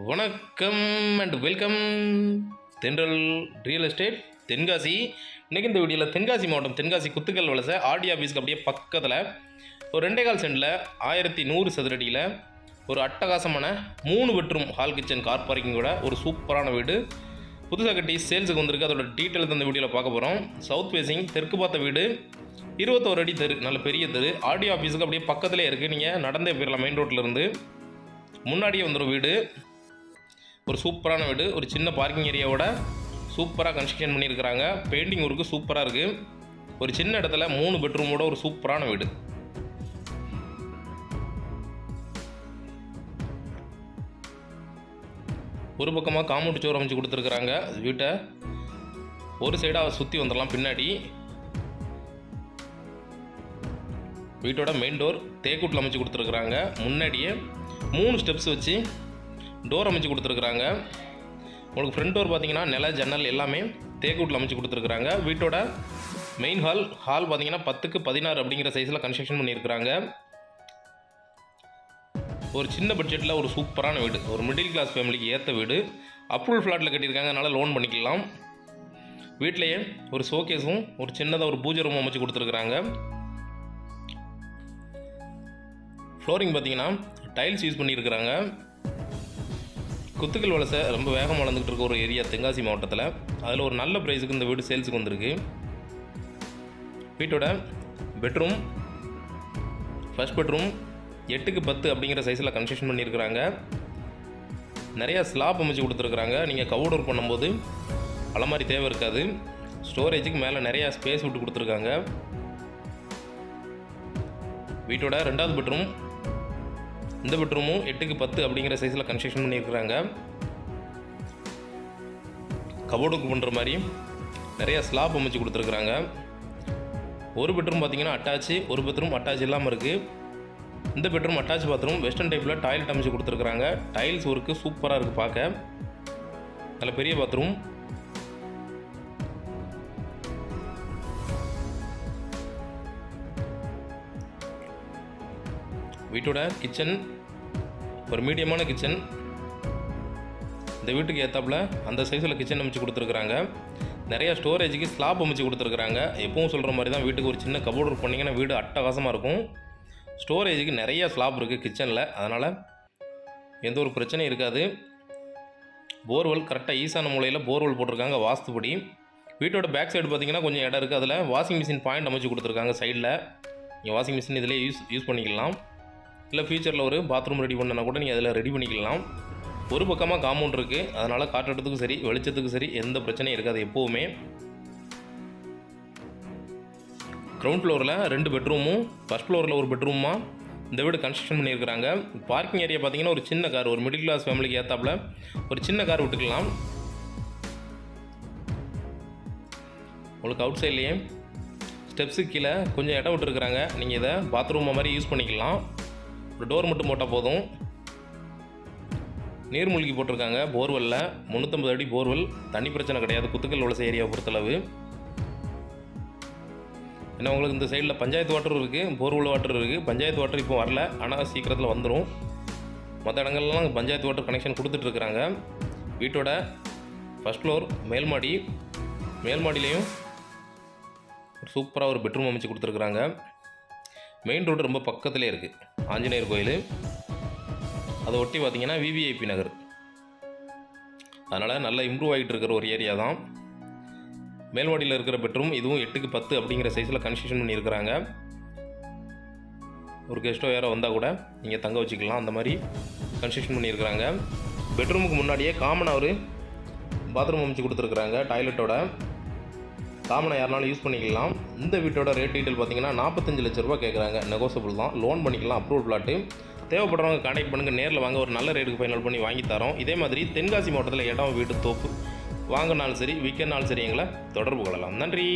வணக்கம் and welcome Thendral real estate Tenkasi. இன்றைக்கி இந்த வீடியோவில் தென்காசி மாவட்டம் தென்காசி குத்துக்கல் வலசை ஆர்டி ஆஃபீஸ்க்கு அப்படியே பக்கத்தில் ஒரு ரெண்டே கால் சென்டில் ஆயிரத்தி நூறு சதுரடியில் ஒரு அட்டகாசமான மூணு பெட்ரூம் ஹால் கிச்சன் கார் பார்க்கிங்கோட ஒரு சூப்பரான வீடு. புதுசாக கட்டி சேல்ஸுக்கு வந்திருக்கு. அதோட டீட்டெயில் அந்த வீடியோவில் பார்க்க போகிறோம் சவுத் ஃபேஸிங் தெற்கு பார்த்த வீடு. இருபத்தோரு அடி தெரு நல்ல பெரிய தெரு. ஆர்டி ஆஃபீஸுக்கு அப்படியே பக்கத்திலே இருக்குது நீங்கள் நடந்தே போயிடலாம் மெயின் ரோட்லேருந்து முன்னாடியே வந்துடும் வீடு. ஒரு சூப்பரான வீடு ஒரு சின்ன பார்க்கிங் ஏரியாவோட சூப்பராக கன்ஸ்ட்ரக்ஷன் பண்ணியிருக்கிறாங்க. பெயிண்டிங் ஒர்க்கு சூப்பராக இருக்குது ஒரு சின்ன இடத்துல மூணு பெட்ரூமோட ஒரு சூப்பரான வீடு. ஒரு பக்கமாக காம்பவுண்ட் சோறு அமைச்சு கொடுத்துருக்குறாங்க. வீட்டை ஒரு சைடாக சுற்றி வந்துடலாம் பின்னாடி. வீட்டோட மெயின் டோர் தேக்கூட்டில் அமைச்சு கொடுத்துருக்குறாங்க. முன்னாடியே மூணு ஸ்டெப்ஸ் வச்சு டோர் அமைச்சு கொடுத்துருக்குறாங்க. உங்களுக்கு ஃப்ரண்ட் டோர் பார்த்தீங்கன்னா நில ஜன்னல் எல்லாமே தேக்கூட்டில் அமைச்சு கொடுத்துருக்குறாங்க. வீட்டோட மெயின் ஹால் ஹால் பார்த்தீங்கன்னா பத்துக்கு பதினாறு அப்படிங்கிற சைஸில் கன்ஸ்ட்ரக்ஷன் பண்ணியிருக்கிறாங்க. ஒரு சின்ன பட்ஜெட்டில் ஒரு சூப்பரான வீடு. ஒரு மிடில் கிளாஸ் ஃபேமிலிக்கு ஏற்ற வீடு. அப்ரூவல் ஃப்ளாட்டில் கட்டியிருக்காங்க. அதனால் லோன் பண்ணிக்கலாம். வீட்லேயே ஒரு ஷோகேஸும் ஒரு சின்னதாக ஒரு பூஜை ரூம் அமைச்சு கொடுத்துருக்குறாங்க. ஃப்ளோரிங் பார்த்தீங்கன்னா டைல்ஸ் யூஸ் பண்ணியிருக்கிறாங்க. குத்துக்கல் வலசை ரொம்ப வேகம் வளர்ந்துக்கிட்டு இருக்க ஒரு ஏரியா தென்காசி மாவட்டத்தில். அதில் ஒரு நல்ல ப்ரைஸுக்கு இந்த வீடு சேல்ஸுக்கு வந்திருக்கு. வீட்டோட பெட்ரூம் ஃபஸ்ட் பெட்ரூம் எட்டுக்கு பத்து அப்படிங்கிற சைஸில் கன்ஸ்ட்ரக்ஷன் பண்ணியிருக்கிறாங்க. நிறையா ஸ்லாப் அமைச்சு கொடுத்துருக்குறாங்க. நீங்கள் கவுட் ஒர்க் பண்ணும்போது அலமாரி தேவை இருக்காது. ஸ்டோரேஜுக்கு மேலே நிறையா ஸ்பேஸ் விட்டு கொடுத்துருக்காங்க. வீட்டோட ரெண்டாவது பெட்ரூம் இந்த பெட்ரூமும் எட்டுக்கு பத்து அப்படிங்கிற சைஸில் கன்ஸ்ட்ரக்ஷன் பண்ணியிருக்கிறாங்க. கபோர்டுக்கு பண்ணுற மாதிரி நிறையா ஸ்லாப் அமைச்சு கொடுத்துருக்குறாங்க. ஒரு பெட்ரூம் பார்த்தீங்கன்னா அட்டாச்சு ஒரு பெட்ரூம் அட்டாச் இல்லாமல் இருக்குது இந்த பெட்ரூம் அட்டாச் பாத்ரூம் வெஸ்டர்ன் டைப்பில் டாய்லெட் அமைச்சு கொடுத்துருக்குறாங்க. டைல்ஸ் ஒர்க்கு சூப்பராக இருக்குது பார்க்க நல்ல பெரிய பாத்ரூம் வீட்டோட கிச்சன் ஒரு மீடியமான கிச்சன் இந்த வீட்டுக்கு ஏற்றாப்புல அந்த சைஸில் கிச்சன் அமைச்சு கொடுத்துருக்குறாங்க. நிறைய ஸ்டோரேஜுக்கு ஸ்லாப் அமைச்சு கொடுத்துருக்குறாங்க. எப்பவும் சொல்கிற மாதிரி தான் வீட்டுக்கு ஒரு சின்ன கபோர்டு பண்ணிங்கன்னா வீடு அட்டகாசமாக இருக்கும். ஸ்டோரேஜுக்கு நிறைய ஸ்லாப் இருக்குது கிச்சனில் அதனால் எந்த ஒரு பிரச்சனையும் இருக்காது. போர்வெல் கரெக்டாக ஈசான மூலையில் போர்வெல் போட்டிருக்காங்க வாஸ்துபடி வீட்டோட பேக் சைடு பார்த்தீங்கன்னா கொஞ்சம் இடம் இருக்குது அதில் வாஷிங் மிஷின் பாயிண்ட் அமைச்சு கொடுத்துருக்காங்க சைடில் நீங்கள் வாஷிங் மிஷின் இதிலே யூஸ் யூஸ் பண்ணிக்கலாம். இல்லை ஃபியூச்சரில் ஒரு பாத்ரூம் ரெடி பண்ணனா கூட நீங்கள் அதில் ரெடி பண்ணிக்கலாம். ஒரு பக்கமாக காம்பவுண்ட் இருக்குது அதனால் காற்றோட்டத்துக்கும் சரி வெளிச்சத்துக்கும் சரி எந்த பிரச்சனையும் இருக்காது எப்போவுமே. கிரவுண்ட் ஃப்ளோரில் ரெண்டு பெட்ரூமும் ஃபஸ்ட் ஃப்ளோரில் ஒரு பெட்ரூமா இந்த வீடு கன்ஸ்ட்ரக்ஷன் பண்ணியிருக்கிறாங்க. பார்க்கிங் ஏரியா பார்த்தீங்கன்னா ஒரு சின்ன கார் ஒரு மிடில் கிளாஸ் ஃபேமிலிக்கு ஏற்றாப்புல ஒரு சின்ன கார் விட்டுக்கலாம். உங்களுக்கு அவுட் சைட்லேயே ஸ்டெப்ஸுக்கு கீழே கொஞ்சம் இடம் விட்டுருக்குறாங்க. நீங்கள் இதை பாத்ரூம் மாதிரி யூஸ் பண்ணிக்கலாம். ஒரு டோர் மட்டும் போட்டால் போதும். நீர்மூழ்கி போட்டிருக்காங்க போர்வெல்லில் முந்நூற்றம்பது அடி போர்வெல். தண்ணி பிரச்சனை கிடையாது. குத்துக்கல் வலசை ஏரியாவை பொறுத்தளவு. ஏன்னா உங்களுக்கு இந்த சைடில் பஞ்சாயத்து வாட்டர் இருக்குது போர்வெல் வாட்டர் இருக்குது பஞ்சாயத்து வாட்டர் இப்போ வரல. ஆனால் சீக்கிரத்தில் வந்துடும் மற்ற இடங்கள்லாம் பஞ்சாயத்து வாட்டர் கனெக்ஷன் கொடுத்துட்ருக்குறாங்க வீட்டோட ஃபஸ்ட் ஃப்ளோர் மேல்மாடி மாடி. சூப்பராக ஒரு பெட்ரூம் அமைச்சு கொடுத்துருக்குறாங்க. மெயின் ரோடு ரொம்ப பக்கத்துலேயே இருக்குது ஆஞ்சநேயர் கோயில். அதை ஒட்டி பார்த்திங்கன்னா விவிஐபி நகர். அதனால் நல்லா இம்ப்ரூவ் ஆகிட்டு இருக்கிற ஒரு ஏரியா தான். மேல்வாடியில் இருக்கிற பெட்ரூம் இதுவும் எட்டுக்கு பத்து அப்படிங்கிற சைஸில் கன்ஸ்ட்ரக்ஷன் பண்ணியிருக்கிறாங்க. ஒரு கெஸ்ட்டோ யாரோ வந்தால் கூட நீங்கள் தங்க வச்சுக்கலாம். அந்த மாதிரி கன்ஸ்ட்ரக்ஷன் பண்ணியிருக்கிறாங்க. பெட்ரூமுக்கு முன்னாடியே காமனாக ஒரு பாத்ரூம் அமைச்சு கொடுத்துருக்குறாங்க டாய்லெட்டோட காமனாக யாருனாலும் யூஸ் பண்ணிக்கலாம். இந்த வீட்டோட ரேட் டீட்டெயில் பார்த்தீங்கன்னா நாற்பத்தஞ்சு லட்ச ரூபா கேட்குறாங்க நெகோசபிள் தான். லோன் பண்ணிக்கலாம் அப்ரூவ் பிளாட்டு தேவைப்படுறவங்க கான்டாக்ட் பண்ணுங்கள் நேரில் வாங்க ஒரு நல்ல ரேட்டுக்கு ஃபைனல் பண்ணி வாங்கி தரோம். இதே மாதிரி தென்காசி மாவட்டத்தில் இடம் வீடு தோப்பு. வாங்கினாலும் சரி விற்கனாலும் சரி எங்களை தொடர்பு கொள்ளலாம். நன்றி.